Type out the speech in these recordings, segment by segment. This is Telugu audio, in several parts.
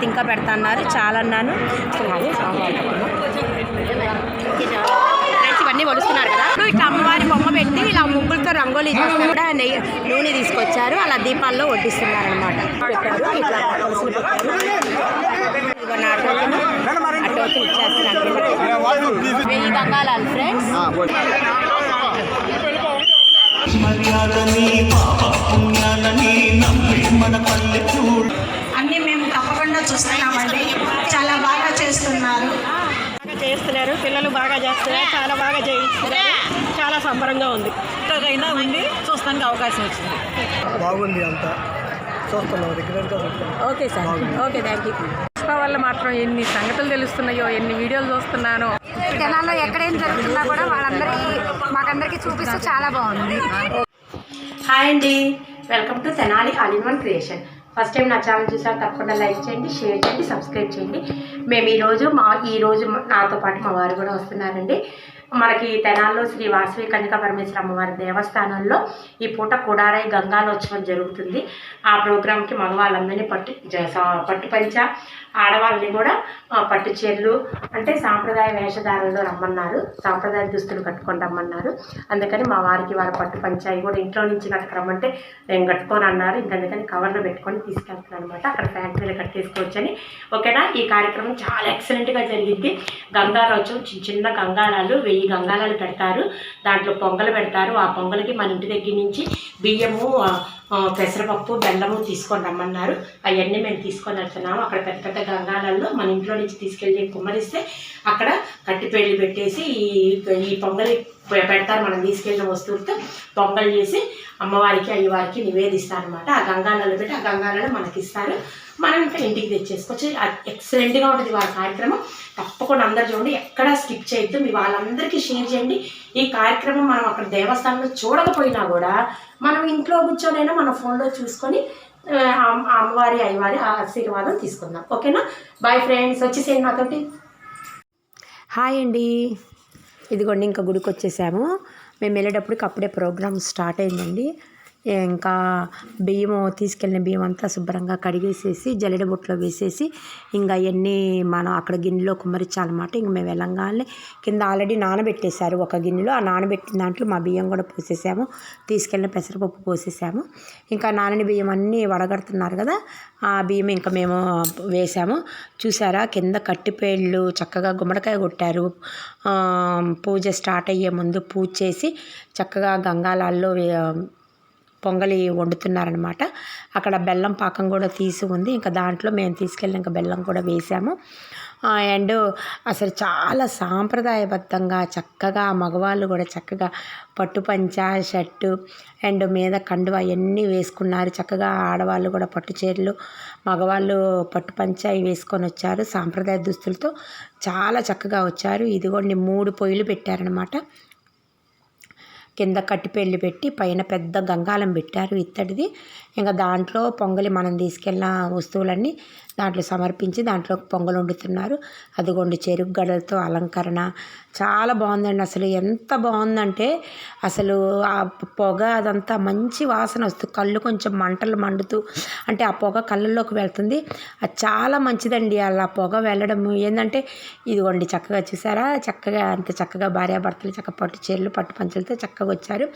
తర్వాత ఇంకా పెడతా అన్నారు. చాలా అన్నాను ఫ్రెండ్స్ ఇవన్నీ కొలుస్తున్నారు కదా. ఇప్పుడు ఇట్లా అమ్మవారి బొమ్మ పెట్టి ఇలా ముగ్గులతో రంగోలీ చేస్తారు కూడా నెయ్యి నూనె తీసుకొచ్చారు. అలా దీపాల్లో వడ్డిస్తున్నారు అనమాట పెట్టారు ఇట్లా వెయ్యి బంగాళాలు ఫ్రెండ్స్ మర్యాదని పాప పుణ్యాలని నమ్మి మన పల్లెటూరు తప్పకుండా చూస్తున్నామండి. చాలా బాగా చేస్తున్నారు. బాగా చేస్తున్నారు. పిల్లలు బాగా చేస్తున్నారు. చాలా బాగా చేయిస్తున్నారు చాలా సంబరంగా ఉంది. అయినా ఉండి చూస్తానికి అవకాశం వచ్చింది. బాగుంది అంతా. Okay sir. Okay thank you. Pushpa వల్ల మాత్రం ఎన్ని సంగతులు తెలుస్తున్నాయో ఎన్ని వీడియోలు చూస్తున్నానో. జనాల్లో ఎక్కడేం జరుగుతున్నా కూడా వాళ్ళందరికీ మాకందరికీ చూపిస్తూ చాలా బాగుంది. హాయ్ అండి. Welcome to Tenali all in one creation. First time నా ఛానల్ చూసారు తప్పకుండా లైక్ చేయండి షేర్ చేయండి సబ్స్క్రైబ్ చేయండి. మేము ఈరోజు మా ఈరోజు నాతో పాటు మా వారు కూడా వస్తున్నారండి. మనకి తెనాల్లో శ్రీ వాసవి కన్యకా పరమేశ్వర అమ్మవారి దేవస్థానంలో ఈ పూట కుడారై గంగాలోత్సవం జరుగుతుంది. ఆ ప్రోగ్రాంకి మగవాళ్ళందరినీ పట్టు జ- పట్టు పంచ ఆడవాళ్ళని కూడా పట్టు చీరలు అంటే సాంప్రదాయ వేషధారణలో రమ్మన్నారు. సాంప్రదాయ దుస్తులు కట్టుకొని రమ్మన్నారు. అందుకని మా వారికి వారి పట్టు పంచాయి కూడా ఇంట్లో నుంచి కట్టుకురమ్మంటే నేను కట్టుకొని అన్నారు అందుకని కవర్లో పెట్టుకొని తీసుకెళ్తున్నాను అనమాట అక్కడ ఫ్యాక్టరీలో కట్టేసుకోవచ్చని. ఓకేనా? ఈ కార్యక్రమం చాలా ఎక్సలెంట్గా జరిగింది. గంగాలోత్సవం చిన్న చిన్న గంగాళాలు వెయ్యి గంగాళాలు పెడతారు. దాంట్లో పొంగలు పెడతారు. ఆ పొంగలకి మన ఇంటి దగ్గర నుంచి బియ్యము పెసరపప్పు బెల్లము తీసుకొని రమ్మన్నారు. అవన్నీ మేము తీసుకొని వెళ్తున్నాము అక్కడ పెద్ద పెద్ద గంగాలలో మన ఇంట్లో నుంచి తీసుకెళ్ళి కుమ్మరిస్తే అక్కడ కట్టిపేళ్ళు పెట్టేసి ఈ ఈ పొంగలి పెడతారు మనం తీసుకెళ్ళిన వస్తువులతో పొంగల్ చేసి అమ్మవారికి అయ్యవారికి నివేదిస్తారు అనమాట ఆ గంగాలలో పెట్టి ఆ గంగాలలో మనకి ఇస్తారు మనం ఇంకా ఇంటికి తెచ్చేసుకోవచ్చు. ఎక్సలెంట్గా ఉంటుంది వాళ్ళ కార్యక్రమం. తప్పకుండా అందరు చూడండి ఎక్కడా స్కిప్ చేయొద్దు. మీ వాళ్ళందరికీ షేర్ చేయండి. ఈ కార్యక్రమం మనం అక్కడ దేవస్థానంలో చూడకపోయినా కూడా మనం ఇంట్లో కూర్చొనైనా మన ఫోన్లో చూసుకొని అమ్మవారి అయ్యవారి ఆశీర్వాదం తీసుకుందాం. ఓకేనా? బాయ్ ఫ్రెండ్స్ వచ్చేసేయండి నాతోటి. హాయ్ అండి. ఇదిగోండి ఇంకా గుడికి వచ్చేసాము మేము వెళ్ళేటప్పటికి అప్పుడే ప్రోగ్రామ్ స్టార్ట్ అయిందండి. ఇంకా బియ్యం తీసుకెళ్ళిన బియ్యం అంతా శుభ్రంగా కడిగేసేసి జల్లెడ బుట్టలో వేసేసి ఇంకా అవన్నీ మనం అక్కడ గిన్నెలో కుమ్మరించాలన్నమాట. ఇంక మేము వెళ్ళంగానే కింద ఆల్రెడీ నానబెట్టేశారు ఒక గిన్నెలో. ఆ నానబెట్టిన దాంట్లో మా బియ్యం కూడా పోసేసాము. తీసుకెళ్ళిన పెసరపప్పు పోసేసాము. ఇంకా నానని బియ్యం అన్నీ వడగడుతున్నారు కదా ఆ బియ్యం ఇంకా మేము వేసాము. చూసారా కింద కట్టిపేళ్ళు చక్కగా గుమ్మడికాయ కొట్టారు. పూజ స్టార్ట్ అయ్యే ముందు పూజ చేసి చక్కగా గంగాలాల్లో పొంగలి వండుతున్నారనమాట అక్కడ బెల్లం పాకం కూడా తీసి ఉంది. ఇంకా దాంట్లో మేము తీసుకెళ్ళి ఇంకా బెల్లం కూడా వేసాము. అండ్ అసలు చాలా సాంప్రదాయబద్ధంగా చక్కగా మగవాళ్ళు కూడా చక్కగా పట్టు పంచ షర్టు అండ్ మీద కండువ అవన్నీ వేసుకున్నారు. చక్కగా ఆడవాళ్ళు కూడా పట్టు చీరలు మగవాళ్ళు పట్టు పంచ వేసుకొని వచ్చారు. సాంప్రదాయ దుస్తులతో చాలా చక్కగా వచ్చారు. ఇదిగోండి మూడు పొయ్యిలు పెట్టారనమాట కింద కట్టిపెళ్ళి పెట్టి పైన పెద్ద గంగాలం పెట్టారు ఇత్తడిది. ఇంకా దాంట్లో పొంగలి మనం తీసుకెళ్ళిన వస్తువులన్నీ దాంట్లో సమర్పించి దాంట్లో పొంగలు వండుతున్నారు. అదిగోండి చెరుకు గడలతో అలంకరణ. చాలా బాగుందండి అసలు. ఎంత బాగుందంటే అసలు ఆ పొగ అదంతా మంచి వాసన వస్తుంది కళ్ళు కొంచెం మంటలు మండుతూ అంటే ఆ పొగ కళ్ళల్లోకి వెళ్తుంది. అది చాలా మంచిదండి అలా పొగ వెళ్ళడం ఏంటంటే ఇదిగోండి చక్కగా చూసారా? చక్కగా అంత చక్కగా భార్యాభర్తలు చక్కగా పట్టు చీరలు పట్టు పంచలతో చక్కగా వచ్చారు.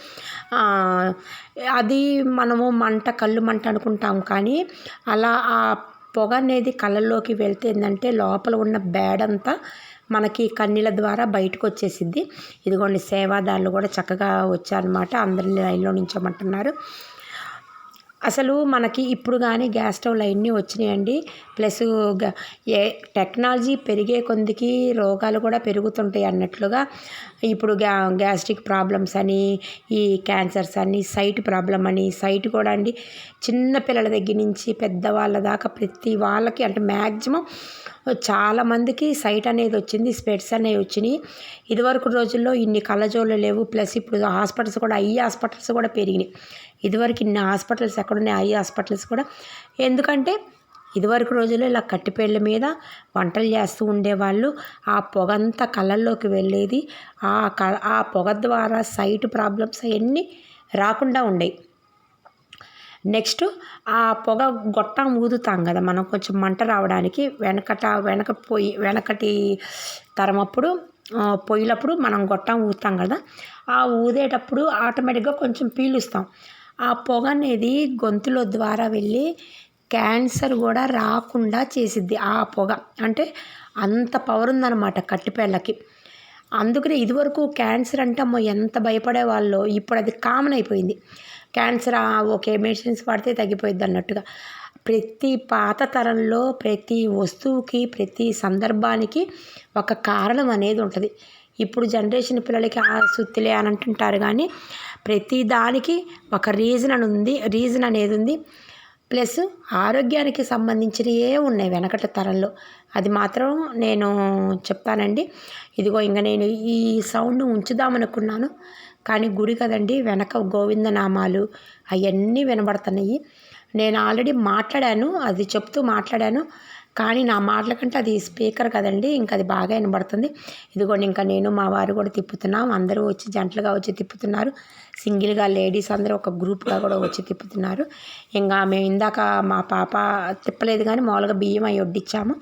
అది మనము మంట కళ్ళు మంట అనుకుంటాం కానీ అలా ఆ పొగ అనేది కళ్ళల్లోకి వెళ్తే ఏంటంటే లోపల ఉన్న బేడంతా మనకి కన్నీళ్ళ ద్వారా బయటకు వచ్చేసిద్ది ఇదిగోండి సేవాదారులు కూడా చక్కగా వచ్చారనమాట అందరిని లైన్లో నించోమంటున్నారు. అసలు మనకి ఇప్పుడు కానీ గ్యాస్ స్టవ్లు అవన్నీ వచ్చినాయండి. ప్లస్ గ- ఏ టెక్నాలజీ పెరిగే కొందికి రోగాలు కూడా పెరుగుతుంటాయి అన్నట్లుగా ఇప్పుడు గ్యా గ్యాస్ట్రిక్ ప్రాబ్లమ్స్ అని ఈ క్యాన్సర్స్ అని సైట్ ప్రాబ్లం అని సైట్ కూడా అండి చిన్న పిల్లల దగ్గర నుంచి పెద్దవాళ్ళ దాకా ప్రతి వాళ్ళకి అంటే మ్యాక్సిమం చాలామందికి సైట్ అనేది వచ్చింది స్పెట్స్ అనేవి వచ్చినాయి. ఇదివరకు రోజుల్లో ఇన్ని కళ్ళజోళ్ళు లేవు ప్లస్ ఇప్పుడు హాస్పిటల్స్ కూడా ఐ హాస్పిటల్స్ కూడా పెరిగినాయి. ఇదివరకు ఇన్ని హాస్పిటల్స్ ఎక్కడున్నాయి? ఐ హాస్పిటల్స్ కూడా. ఎందుకంటే ఇదివరకు రోజుల్లో ఇలా కట్టిపేళ్ళ మీద వంటలు చేస్తూ ఉండేవాళ్ళు. ఆ పొగంతా కళ్ళల్లోకి వెళ్ళేది. ఆ క ఆ పొగ ద్వారా సైట్ ప్రాబ్లమ్స్ అవన్నీ రాకుండా ఉండేవి నెక్స్ట్ ఆ పొగ గొట్టం ఊదుతాం కదా మనం. కొంచెం మంట రావడానికి వెనకట వెనక పొయ్యి వెనకటి తరమప్పుడు పొయ్యిలప్పుడు మనం గొట్టం ఊదుతాం కదా. ఆ ఊదేటప్పుడు ఆటోమేటిక్గా కొంచెం పీలుస్తాం. ఆ పొగ అనేది గొంతులో ద్వారా వెళ్ళి క్యాన్సర్ కూడా రాకుండా చేసిద్ది ఆ పొగ. అంటే అంత పవర్ ఉందన్నమాట కట్టిపేళ్ళకి. అందుకనే ఇదివరకు క్యాన్సర్ అంటే అమ్మో ఎంత భయపడే వాళ్ళు ఇప్పుడు అది కామన్ అయిపోయింది. క్యాన్సర్? ఓకే మెడిసిన్స్ వాడితే తగ్గిపోయింది అన్నట్టుగా. ప్రతి పాత తరంలో ప్రతి వస్తువుకి ప్రతి సందర్భానికి ఒక కారణం అనేది ఉంటుంది. ఇప్పుడు జనరేషన్ పిల్లలకి ఆ సుత్తిలే అని అంటుంటారు కానీ ప్రతి దానికి ఒక రీజన్ అని ఉంది రీజన్ అనేది ఉంది. ప్లస్ ఆరోగ్యానికి సంబంధించినవే ఉన్నాయి వెనకట తరంలో. అది మాత్రం నేను చెప్తానండి. ఇదిగో ఇంకా నేను ఈ సౌండ్ ఉంచుదామనుకున్నాను. కానీ గుడి కదండి వెనక గోవిందనామాలు అవన్నీ వినబడుతున్నాయి. నేను ఆల్రెడీ మాట్లాడాను అది చెప్తూ మాట్లాడాను. కానీ నా మాటల కంటే అది స్పీకర్ కదండి ఇంకా అది బాగా వినబడుతుంది. ఇదిగోండి ఇంకా నేను మా వారు కూడా తిప్పుతున్నాం. అందరూ వచ్చి జంటలుగా వచ్చి తిప్పుతున్నారు. సింగిల్గా లేడీస్ అందరూ ఒక గ్రూప్గా కూడా వచ్చి తిప్పుతున్నారు. ఇంకా మేము ఇందాక మా పాప తిప్పలేదు కానీ మామూలుగా బియ్యం అవి వడ్డిచ్చాము.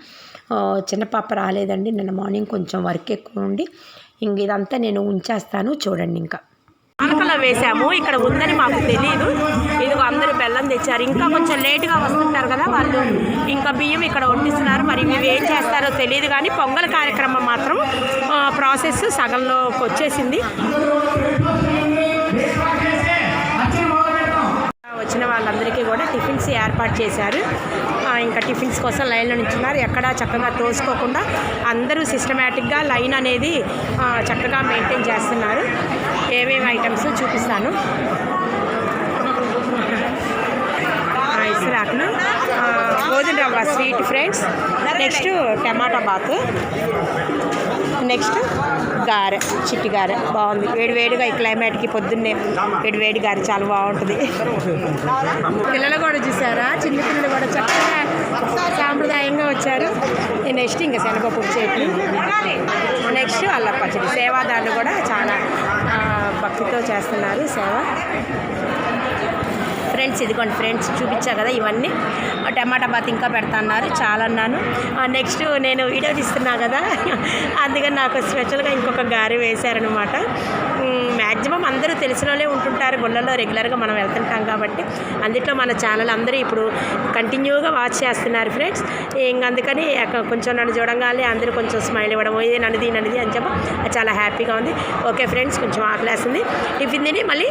చిన్న పాప రాలేదండి. నిన్న మార్నింగ్ కొంచెం వర్క్ ఎక్కువ ఉండి ఇంక ఇదంతా నేను ఉంచేస్తాను. చూడండి ఇంకా. పానకలో వేసాము ఇక్కడ ఉందని మాకు తెలియదు ఇదిగో అందరూ బెల్లం తెచ్చారు. ఇంకా కొంచెం లేటుగా వస్తుంటారు కదా వాళ్ళు. ఇంకా బియ్యం ఇక్కడ వడ్డిస్తున్నారు మరి ఇవి ఏం చేస్తారో తెలియదు కానీ పొంగల్ కార్యక్రమం మాత్రం ప్రాసెస్ సగంలోకి వచ్చేసింది. వచ్చిన వాళ్ళందరికీ కూడా టిఫిన్స్ ఏర్పాటు చేశారు. ఇంకా టిఫిన్స్ కోసం లైన్లో నించున్నారు. ఎక్కడా చక్కగా తోసుకోకుండా అందరూ సిస్టమేటిక్గా లైన్ అనేది చక్కగా మెయింటైన్ చేస్తున్నారు. ఏమేమి ఐటమ్స్ చూపిస్తాను? ఇసురాకులు గోధుమ రవ్వ sweet friends next tomato bath. Next గారె చిట్టి గారె. బాగుంది. వేడి వేడిగా ఈ క్లైమేట్కి పొద్దున్నే వేడి వేడి గారె చాలా బాగుంటుంది. పిల్లలు కూడా చూసారా? చిన్న పిల్లలు కూడా చక్కగా సాంప్రదాయంగా వచ్చారు. నెక్స్ట్ ఇంకా శనగపప్పు చెట్లు నెక్స్ట్ అల్లప్ప చెట్టు సేవాదారులు కూడా చాలా భక్తితో చేస్తున్నారు సేవ. ఫ్రెండ్స్ ఇదిగోండి ఫ్రెండ్స్ చూపించా కదా ఇవన్నీ. టమాటా బాత్ ఇంకా పెడతా అన్నారు చాలా అన్నాను నెక్స్ట్ నేను వీడియో తీస్తున్నా కదా. అందుకని నాకు స్పెషల్గా ఇంకొక గారి వేశారనమాట మ్యాక్సిమం అందరూ తెలిసిన వాళ్ళే ఉంటుంటారు. గుళ్ళలో రెగ్యులర్గా మనం వెళ్తుంటాం కాబట్టి అందుట్లో మన ఛానల్ అందరూ ఇప్పుడు కంటిన్యూగా వాచ్ చేస్తున్నారు ఫ్రెండ్స్. ఇంక అందుకని కొంచెం నన్ను చూడంగానే అందరూ కొంచెం స్మైల్ ఇవ్వడం ఇది నన్నది నన్నది అని చెప్పి అది చాలా హ్యాపీగా ఉంది. ఓకే ఫ్రెండ్స్ కొంచెం ఆకలేస్తుంది. టిఫిన్ తిని మళ్ళీ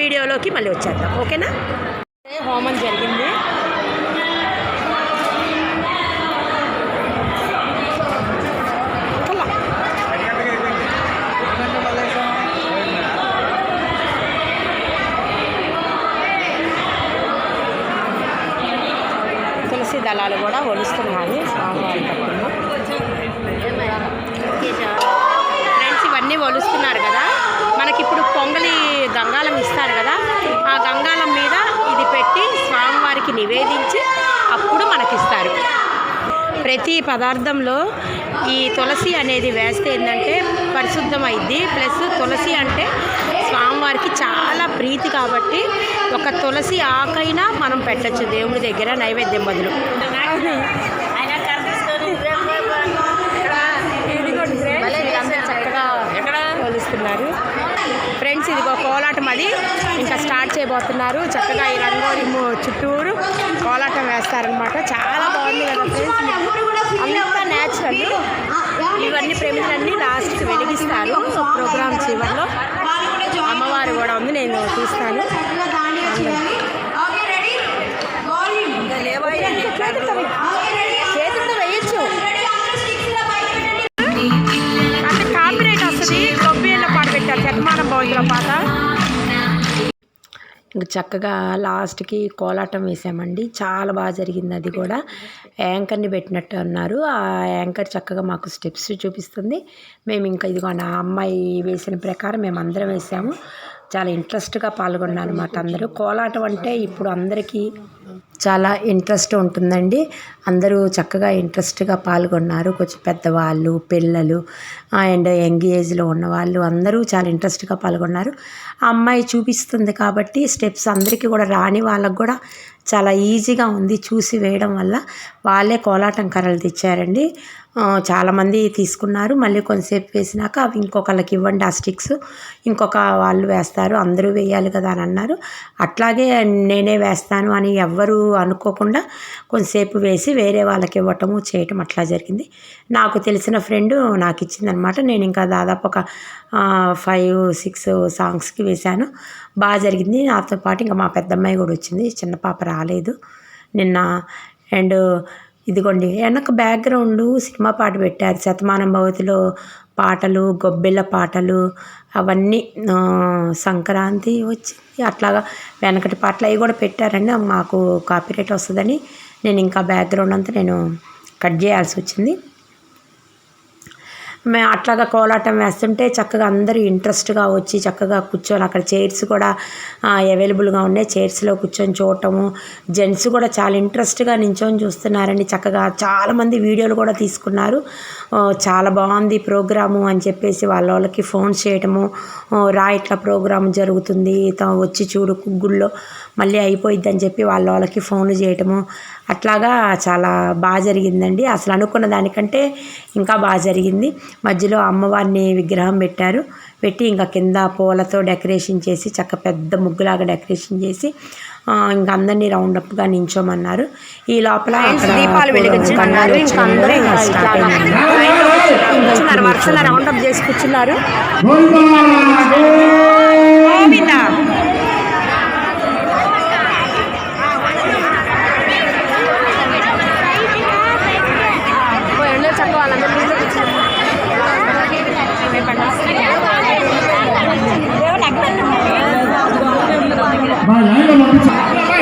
వీడియోలోకి మళ్ళీ వచ్చేద్దాం. ఓకేనా? హోమం జరిగింది కల్లా. తులసి దళాలు కూడా ఒలుస్తున్నాయి. స్వామివారి ఫ్రెండ్స్ ఇవన్నీ ఒలుస్తున్నారు కదా. మనకి ఇప్పుడు పొంగలి గంగాలం ఇస్తారు కదా. ఆ గంగాలం మీద ఇది పెట్టి స్వామివారికి నివేదించి అప్పుడు మనకిస్తారు. ప్రతి పదార్థంలో ఈ తులసి అనేది వేస్తే ఏంటంటే పరిశుద్ధమైద్ది. ప్లస్ తులసి అంటే స్వామివారికి చాలా ప్రీతి కాబట్టి ఒక తులసి ఆకైనా మనం పెట్టచ్చు దేవుడి దగ్గర నైవేద్యం బదులు. చక్కగా కొలుస్తున్నారు ఫ్రెండ్స్ ఇదిగో కోలాటం అది. ఇంకా స్టార్ట్ చేయబోతున్నారు. చక్కగా ఈ రంగోలి చుట్టూరు కోలాటం వేస్తారనమాట చాలా బాగుంది కదా ఫ్రెండ్స్ అంతా న్యాచురల్ ఇవన్నీ ప్రమిదలన్నీ లాస్ట్కి వెలిగిస్తారు. ప్రోగ్రామ్ చివరిలో అమ్మవారు కూడా ఉంది నేను తీస్తాను. చేతులతో వేయచ్చు. అంటే కాపీరేట్ వస్తుంది కొబ్బరిలో పాట పెట్టారు శతమానం భవతిలో పాట. ఇంక చక్కగా లాస్ట్కి కోలాటం వేసామండి. చాలా బాగా జరిగింది అది కూడా. యాంకర్ని పెట్టినట్టు అన్నారు. ఆ యాంకర్ చక్కగా మాకు స్టెప్స్ చూపిస్తుంది. మేము ఇంకా ఇదిగో నా అమ్మాయి వేసిన ప్రకారం మేము అందరం వేసాము. చాలా ఇంట్రెస్ట్గా పాల్గొన్నారు అనమాట అందరూ. కోలాటం అంటే ఇప్పుడు అందరికీ చాలా ఇంట్రెస్ట్ ఉంటుందండి. అందరూ చక్కగా ఇంట్రెస్ట్గా పాల్గొన్నారు. కొంచెం పెద్దవాళ్ళు పిల్లలు అండ్ యంగ్ ఏజ్లో ఉన్నవాళ్ళు అందరూ చాలా ఇంట్రెస్ట్గా పాల్గొన్నారు. ఆ అమ్మాయి చూపిస్తుంది కాబట్టి స్టెప్స్ అందరికీ కూడా రాని వాళ్ళకు కూడా చాలా ఈజీగా ఉంది చూసి వేయడం వల్ల. వాళ్ళే కోలాటం కర్రలు తెచ్చారండి. చాలామంది తీసుకున్నారు. మళ్ళీ కొంతసేపు వేసినాక అవి ఇంకొకళ్ళకి ఇవ్వండి ఆ స్టిక్స్ ఇంకొక వాళ్ళు వేస్తారు. అందరూ వేయాలి కదా అని అన్నారు. అట్లాగే నేనే వేస్తాను అని ఎవ్వరూ అనుకోకుండా కొంతసేపు వేసి వేరే వాళ్ళకి ఇవ్వటము చేయటం అట్లా జరిగింది. నాకు తెలిసిన ఫ్రెండ్ నాకు ఇచ్చిందనమాట. నేను ఇంకా దాదాపు ఒక ఫైవ్ సిక్స్ సాంగ్స్కి వేశాను. బాగా జరిగింది. నాతో పాటు ఇంకా మా పెద్దమ్మాయి కూడా వచ్చింది. చిన్న పాప రాలేదు. నిన్న అండ్ ఇదిగోండి వెనక బ్యాక్గ్రౌండ్ సినిమా పాట పెట్టారు. శతమానం భవతిలో పాటలు గొబ్బెళ్ళ పాటలు అవన్నీ సంక్రాంతి వచ్చింది అట్లాగా వెనకటి పాటలు అవి కూడా పెట్టారండి. మాకు కాపీరైట్ వస్తుందని నేను ఇంకా బ్యాక్గ్రౌండ్ అంతా నేను కట్ చేయాల్సి వచ్చింది. మేము అట్లాగా కోలాటం వేస్తుంటే చక్కగా అందరూ ఇంట్రెస్ట్గా వచ్చి చక్కగా కూర్చొని అక్కడ చైర్స్ కూడా అవైలబుల్గా ఉన్నాయి. చైర్స్లో కూర్చొని చూడటము. జెంట్స్ కూడా చాలా ఇంట్రెస్ట్గా నించొని చూస్తున్నారండి. చక్కగా చాలామంది వీడియోలు కూడా తీసుకున్నారు. చాలా బాగుంది ప్రోగ్రాము అని చెప్పేసి వాళ్ళ వాళ్ళకి ఫోన్ చేయటము. రా ఇట్లా ప్రోగ్రామ్ జరుగుతుంది. తా- వచ్చి చూడు గుళ్ళో మళ్ళీ అయిపోయిద్ది అని చెప్పి వాళ్ళ వాళ్ళకి ఫోన్ చేయటము. అట్లాగా చాలా బాగా జరిగిందండి. అసలు అనుకున్న దానికంటే ఇంకా బాగా జరిగింది. మధ్యలో అమ్మవారిని విగ్రహం పెట్టారు. పెట్టి ఇంకా కింద పూలతో డెకరేషన్ చేసి చక్క పెద్ద ముగ్గులాగా డెకరేషన్ చేసి ఇంకా అందరినీ రౌండ్ అప్గా నించోమన్నారు. ఈ లోపల దీపాలు ఇంకా అందరూ కూర్చున్నారు. వరుసలో రౌండ్ అప్ చేసి కూర్చున్నారు గోవిందా ఎండో చక్క వాళ్ళందరూ నీళ్ళు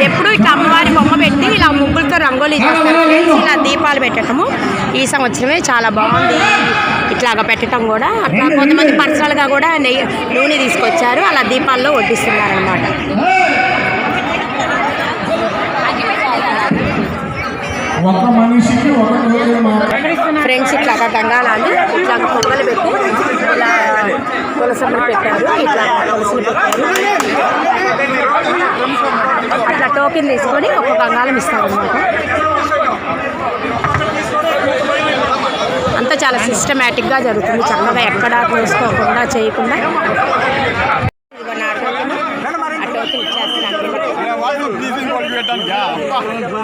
ఎప్పుడు ఇట్లా అమ్మవారి బొమ్మ పెట్టి ఇలా ముగ్గులతో రంగోలీ చేస్తారు ఫ్రెండ్స్. ఇలా దీపాలు పెట్టడము ఈ సంవత్సరమే చాలా బాగుంది. ఇట్లాగా పెట్టడం కూడా. అట్లా కొంతమంది పర్సనల్గా కూడా నెయ్యి నూనె తీసుకొచ్చారు. అలా దీపాల్లో వడ్డిస్తున్నారు అనమాట ఒక మనిషికి ఒక రోజు మాత్రం ఫ్రెండ్స్ ఇట్లాగా గంగాలాలు ఇట్లా పొంగలు పెట్టి ఇలా తులసమ్మలు పెట్టారు ఇట్లా తులసలు పెట్టారు. అట్లా టోకెన్ తీసుకొని ఒక గంగాలం ఇస్తారు అనమాట అంతా చాలా సిస్టమేటిక్గా జరుగుతుంది. చక్కగా ఎక్కడా తోసుకోకుండా చేయకుండా.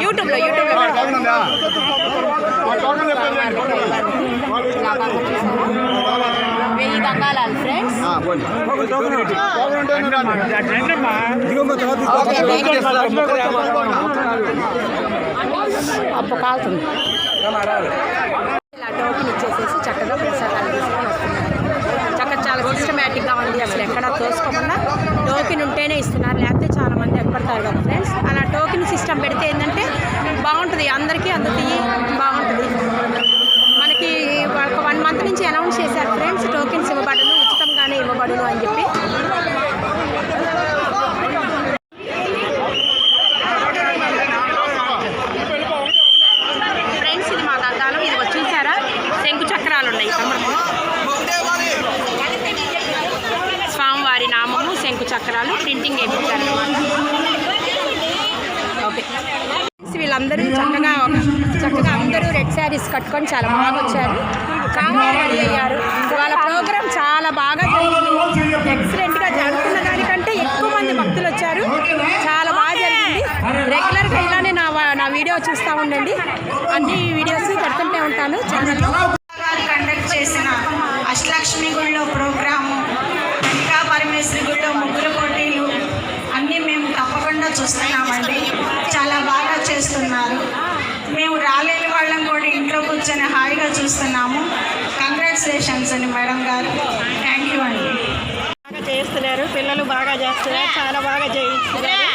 యూట్యూబ్లో యూట్యూబ్లో వెయ్యి గంగాలాలు ఫ్రెండ్స్ అప్పు కాల్తుంది. ఇలా ఇచ్చేసేసి చక్కగా ప్రసాదాలు తీసుకొని వస్తున్నారు. చక్కగా చాలా సిస్టమేటిక్గా ఉంది అసలు ఎక్కడ తోసుకోకుండా. టోకెన్ ఉంటేనే ఇస్తున్నారు. లేకపోతే చాలా మంది ఎక్కడతారు కదా ఫ్రెండ్స్. అలా టోకెన్ సిస్టమ్ పెడితే ఏంటంటే బాగుంటుంది. అందరికీ అందుతాయి బాగుంటుంది. మనకి ఒక వన్ మంత్ నుంచి అనౌన్స్ చేశారు ఫ్రెండ్స్ టోకెన్స్ ఇవ్వబడును ఉచితంగానే ఇవ్వబడును అని చెప్పి ఫ్రెండ్స్ ఇది మా గంగాలం ఇది వచ్చి చూసారా శంకు చక్రాలు ఉన్నాయి తమకు స్వామివారి నామము శంకు చక్రాలు ప్రింటింగ్ వేయించారు ఓకే వీళ్ళందరూ చక్కగా చక్కగా అందరూ రెడ్ శారీస్ చాలా బాగా వచ్చారు. చాలా రెడీ అయ్యారు. వాళ్ళ ప్రోగ్రామ్ చాలా బాగా జరిగింది. ఎక్సలెంట్గా జరుగుతున్న దానికంటే ఎక్కువ మంది భక్తులు వచ్చారు. చాలా బాగా జరిగింది. రెగ్యులర్గా ఇలానే నా నా వీడియో చూస్తూ ఉండండి. అన్ని వీడియోస్ పెడుతుంటే ఉంటాను. ఛానల్లో కండక్ట్ చేసిన అష్టలక్ష్మి గుళ్ళో ప్రోగ్రాము ఇంకా పరమేశ్వరి గుళ్ళో ముగ్గురు పోటీలు అన్నీ మేము తప్పకుండా చూస్తున్నామండి చాలా బాగా చేస్తున్నారు మేము రాలేని వాళ్ళం కూడా కూర్చొని హాయిగా చూస్తున్నాము. కంగ్రాచులేషన్స్ అండి మేడం గారు. థ్యాంక్ యూ అండి. బాగా చేస్తున్నారు. పిల్లలు బాగా చేస్తున్నారు. చాలా బాగా చేయిస్తున్నారు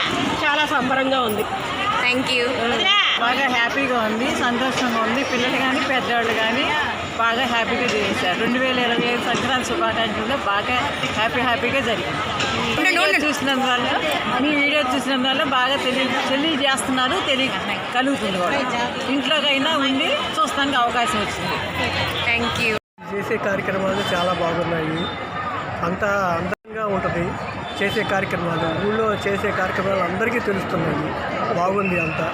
చాలా సంబరంగా ఉంది. థ్యాంక్ యూ బాగా హ్యాపీగా ఉంది. సంతోషంగా ఉంది. పిల్లలు కానీ పెద్దవాళ్ళు కానీ బాగా హ్యాపీగా చేశారు. రెండు వేల ఇరవై ఐదు సంక్రాంతి శుభాకాంక్షలు. బాగా హ్యాపీ హ్యాపీగా జరిగింది. చూసినందువల్ల మీ వీడియో చూసినందువల్ల బాగా తెలియ తెలియజేస్తున్నారు. తెలియ కలుగుతుంది కూడా. ఇంట్లోకైనా ఉండి చూస్తానికి అవకాశం వచ్చింది. థ్యాంక్ యూ చేసే కార్యక్రమాలు చాలా బాగున్నాయి. అంతా అందంగా ఉంటుంది చేసే కార్యక్రమాలు. ఊళ్ళో చేసే కార్యక్రమాలు అందరికీ తెలుస్తున్నాయి. బాగుంది అంతా.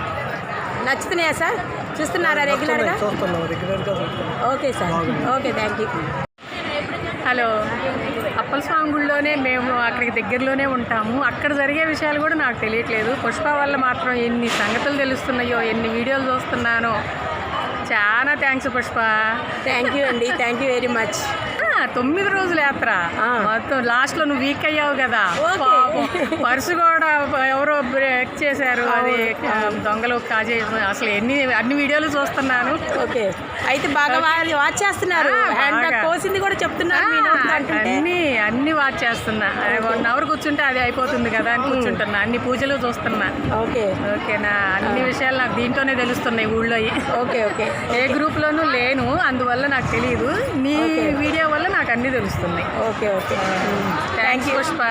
నచ్చుతున్నాయా సార్? చూస్తున్నారా రెగ్యులర్గా? చూస్తున్నాం రెగ్యులర్గా చూస్తున్నాం. Okay sir. Okay thank you. Hello. Appala Swami గుడిలోనే మేము అక్కడికి దగ్గరలోనే ఉంటాము. అక్కడ జరిగే విషయాలు కూడా నాకు తెలియట్లేదు. పుష్ప వల్ల మాత్రం ఎన్ని సంగతులు తెలుస్తున్నాయో ఎన్ని వీడియోలు చూస్తున్నానో చాలా థ్యాంక్స్ పుష్ప. థ్యాంక్ యూ అండి. థ్యాంక్ యూ వెరీ మచ్ తొమ్మిది రోజుల యాత్ర. మొత్తం లాస్ట్లో నువ్వు వీక్ అయ్యావు కదా. పర్సు కూడా ఎవరో బ్రేక్ చేశారు. అది దొంగలు కాజే అసలు ఎన్ని అన్ని వీడియోలు చూస్తున్నాను. ఓకే. అయితే బాగా వా- వాచ్ చేస్తున్నారు. కోసింది కూడా చెప్తున్నారు. అన్ని అన్ని వాచ్ చేస్తున్నా. వన్ అవర్ కూర్చుంటే అది అయిపోతుంది కదా అని కూర్చుంటున్నా. అన్ని పూజలు చూస్తున్నా. ఓకే. ఓకేనా? అన్ని విషయాలు నాకు దీంట్లోనే తెలుస్తున్నాయి ఊళ్ళో. Okay okay. ఏ గ్రూప్లోనూ లేను. అందువల్ల నాకు తెలియదు నీ వీడియో వల్ల నాకు అన్ని తెలుస్తున్నాయి. Okay okay. Thank you Pushpa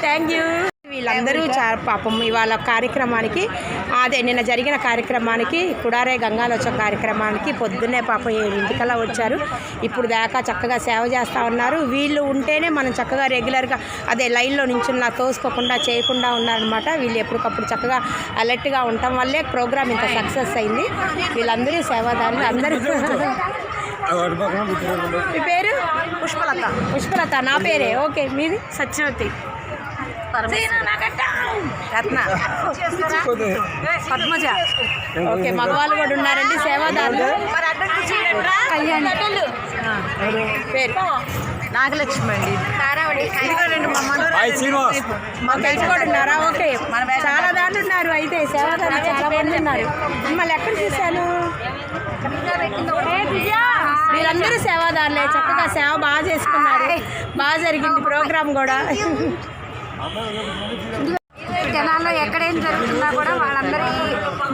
thank you వీళ్ళందరూ చా పాపం ఇవాళ కార్యక్రమానికి అదే నిన్న జరిగిన కార్యక్రమానికి కుడారే గంగాలోచ కార్యక్రమానికి పొద్దున్నే పాపం ఏడింటికల్లా వచ్చారు. ఇప్పుడు దాకా చక్కగా సేవ చేస్తూ ఉన్నారు. వీళ్ళు ఉంటేనే మనం చక్కగా రెగ్యులర్గా అదే లైన్లో నించున్న తోసుకోకుండా చేయకుండా ఉన్నారనమాట వీళ్ళు ఎప్పటికప్పుడు చక్కగా అలర్ట్గా ఉండటం వల్లే ప్రోగ్రామ్ ఇంత సక్సెస్ అయింది. వీళ్ళందరూ సేవాదారులు అందరూ మీ పేరు? పుష్పలత. పుష్పలత నా పేరే? ఓకే మీది? సత్యవతి. రత్న. పద్మజ. ఓకే మగవాళ్ళు కూడా ఉన్నారండి సేవాదారులు. కళ్యాణ్ పేరు? నాగలక్ష్మి అండి. మా కలిసి కూడా ఉన్నారా? ఓకే. చాలా ఉన్నారు అయితే. సేవాదారులు చాలా మంది ఉన్నారు. మిమ్మల్ని ఎక్కడ చూశాను? వీళ్ళందరూ సేవాదారులే. చక్కగా సేవ బాగా చేసుకున్నారు. బాగా జరిగింది ప్రోగ్రామ్ కూడా. జనాల్లో ఎక్కడేం జరుగుతున్నా కూడా వాళ్ళందరికీ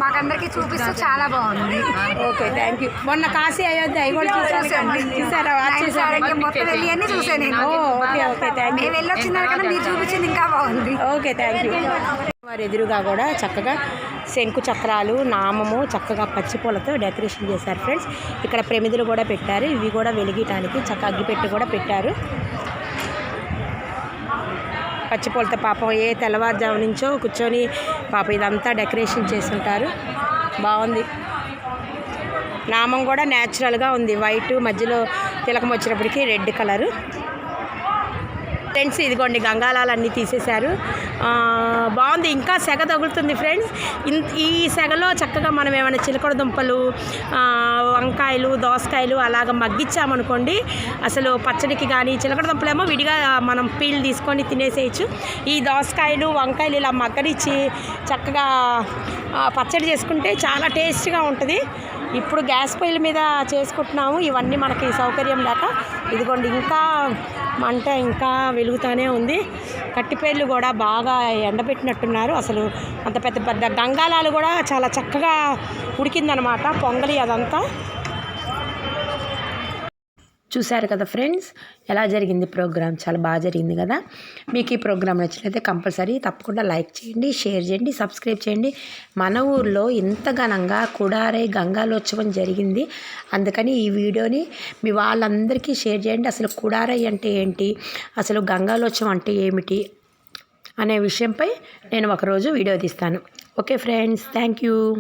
మాకందరికీ చూపిస్తూ చాలా బాగుంది. Okay thank you. మొన్న కాశీ అయోధ్య అవి కూడా చూసాను చూసారా? మొత్తం వెళ్ళి అన్ని చూసాను నేను. Okay okay thank you. వెళ్ళొచ్చిన దానికన్నా మీరు చూపించింది ఇంకా బాగుంది. Okay thank you. వారి ఎదురుగా కూడా చక్కగా శంకు చక్రాలు నామము చక్కగా పచ్చిపూలతో డెకరేషన్ చేశారు ఫ్రెండ్స్. ఇక్కడ ప్రమిదలు కూడా పెట్టారు. ఇవి కూడా వెలిగించడానికి చక్క అగ్గిపెట్టి కూడా పెట్టారు. పచ్చిపూలతో పాపం ఏ తెల్లవారుజాము నుంచో కూర్చొని పాపం ఇదంతా డెకరేషన్ చేసి ఉంటారు బాగుంది. నామం కూడా న్యాచురల్గా ఉంది. వైట్ మధ్యలో తిలకం వచ్చినప్పటికీ రెడ్ కలరు. ఫ్రెండ్స్ ఇదిగోండి గంగాలాలు అన్నీ తీసేశారు బాగుంది ఇంకా సెగ తగులుతుంది ఫ్రెండ్స్. ఇన్ ఈ సెగలో చక్కగా మనం ఏమైనా చిలకడ దుంపలు వంకాయలు దోసకాయలు అలాగ మగ్గిచ్చామనుకోండి అసలు పచ్చడికి కానీ చిలకడ దుంపలేమో విడిగా మనం పీల్ తీసుకొని తినేసేయచ్చు. ఈ దోసకాయలు వంకాయలు ఇలా మగ్గనిచ్చి చక్కగా పచ్చడి చేసుకుంటే చాలా టేస్ట్గా ఉంటుంది. ఇప్పుడు గ్యాస్ పొయ్యిల మీద చేసుకుంటున్నాము. ఇవన్నీ మనకి సౌకర్యం లేక ఇదిగోండి ఇంకా మంట ఇంకా వెలుగుతూనే ఉంది. కట్టిపేర్లు కూడా బాగా ఎండబెట్టినట్టున్నారు. అసలు అంత పెద్ద పెద్ద గంగాలాలు కూడా చాలా చక్కగా ఉడికిందనమాట. పొంగలి అదంతా. చూశారు కదా ఫ్రెండ్స్? ఎలా జరిగింది ప్రోగ్రామ్? చాలా బాగా జరిగింది కదా? మీకు ఈ ప్రోగ్రామ్ నచ్చినట్లయితే కంపల్సరీ తప్పకుండా లైక్ చేయండి షేర్ చేయండి సబ్స్క్రైబ్ చేయండి. మన ఊర్లో ఇంత ఘనంగా కుడారై గంగాలోత్సవం జరిగింది. అందుకని ఈ వీడియోని మీ వాళ్ళందరికీ షేర్ చేయండి. అసలు కుడారై అంటే ఏంటి? అసలు గంగాలోత్సవం అంటే ఏమిటి? అనే విషయంపై నేను ఒకరోజు వీడియో తీస్తాను. Okay friends thank you.